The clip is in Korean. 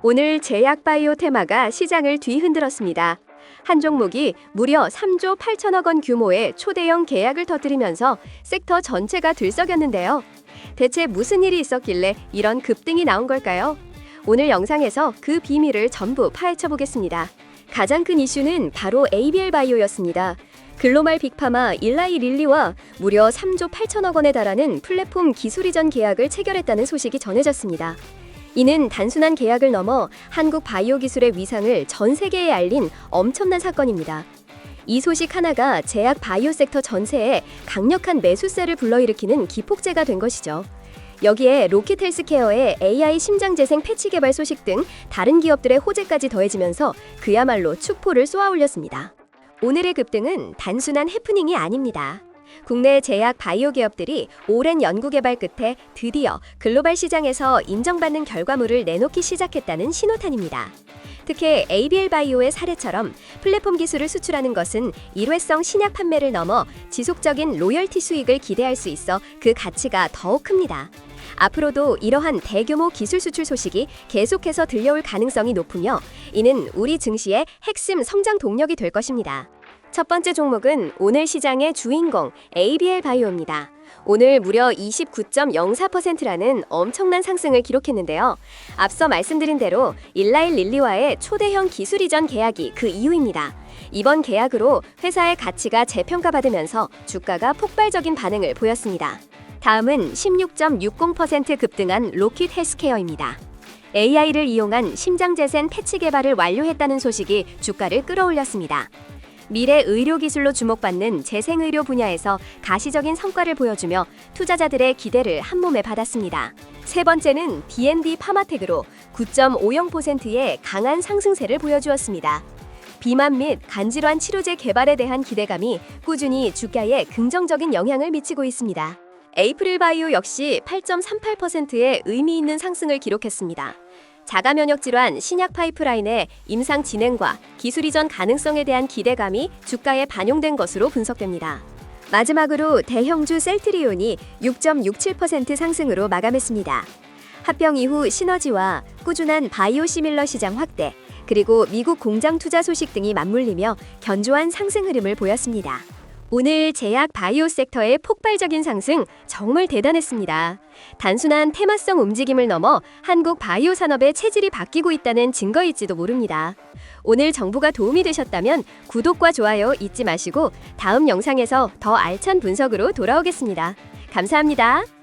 오늘 제약 바이오 테마가 시장을 뒤흔들었습니다. 한 종목이 무려 3조 8천억 원 규모의 초대형 계약을 터뜨리면서 섹터 전체가 들썩였는데요. 대체 무슨 일이 있었길래 이런 급등이 나온 걸까요? 오늘 영상에서 그 비밀을 전부 파헤쳐 보겠습니다. 가장 큰 이슈는 바로 ABL 바이오였습니다. 글로벌 빅파마 일라이 릴리와 무려 3조 8천억 원에 달하는 플랫폼 기술 이전 계약을 체결했다는 소식이 전해졌습니다. 이는 단순한 계약을 넘어 한국 바이오 기술의 위상을 전 세계에 알린 엄청난 사건입니다. 이 소식 하나가 제약 바이오 섹터 전체에 강력한 매수세를 불러일으키는 기폭제가 된 것이죠. 여기에 로켓 헬스케어의 AI 심장 재생 패치 개발 소식 등 다른 기업들의 호재까지 더해지면서 그야말로 축포를 쏘아 올렸습니다. 오늘의 급등은 단순한 해프닝이 아닙니다. 국내 제약 바이오 기업들이 오랜 연구 개발 끝에 드디어 글로벌 시장에서 인정받는 결과물을 내놓기 시작했다는 신호탄입니다. 특히 ABL 바이오의 사례처럼 플랫폼 기술을 수출하는 것은 일회성 신약 판매를 넘어 지속적인 로열티 수익을 기대할 수 있어 그 가치가 더욱 큽니다. 앞으로도 이러한 대규모 기술 수출 소식이 계속해서 들려올 가능성이 높으며 이는 우리 증시의 핵심 성장 동력이 될 것입니다. 첫 번째 종목은 오늘 시장의 주인공 ABL 바이오입니다. 오늘 무려 29.04%라는 엄청난 상승을 기록했는데요. 앞서 말씀드린 대로 일라일 릴리와의 초대형 기술 이전 계약이 그 이유입니다. 이번 계약으로 회사의 가치가 재평가받으면서 주가가 폭발적인 반응을 보였습니다. 다음은 16.60% 급등한 로킷 헬스케어입니다. AI를 이용한 심장재생 패치 개발을 완료했다는 소식이 주가를 끌어올렸습니다. 미래 의료 기술로 주목받는 재생의료 분야에서 가시적인 성과를 보여주며 투자자들의 기대를 한몸에 받았습니다. 세 번째는 D&D 파마텍으로 9.50%의 강한 상승세를 보여주었습니다. 비만 및 간질환 치료제 개발에 대한 기대감이 꾸준히 주가에 긍정적인 영향을 미치고 있습니다. 에이프릴 바이오 역시 8.38%의 의미 있는 상승을 기록했습니다. 자가 면역 질환 신약 파이프라인의 임상 진행과 기술 이전 가능성에 대한 기대감이 주가에 반영된 것으로 분석됩니다. 마지막으로 대형주 셀트리온이 6.67% 상승으로 마감했습니다. 합병 이후 시너지와 꾸준한 바이오 시밀러 시장 확대, 그리고 미국 공장 투자 소식 등이 맞물리며 견조한 상승 흐름을 보였습니다. 오늘 제약 바이오 섹터의 폭발적인 상승 정말 대단했습니다. 단순한 테마성 움직임을 넘어 한국 바이오 산업의 체질이 바뀌고 있다는 증거일지도 모릅니다. 오늘 정보가 도움이 되셨다면 구독과 좋아요 잊지 마시고 다음 영상에서 더 알찬 분석으로 돌아오겠습니다. 감사합니다.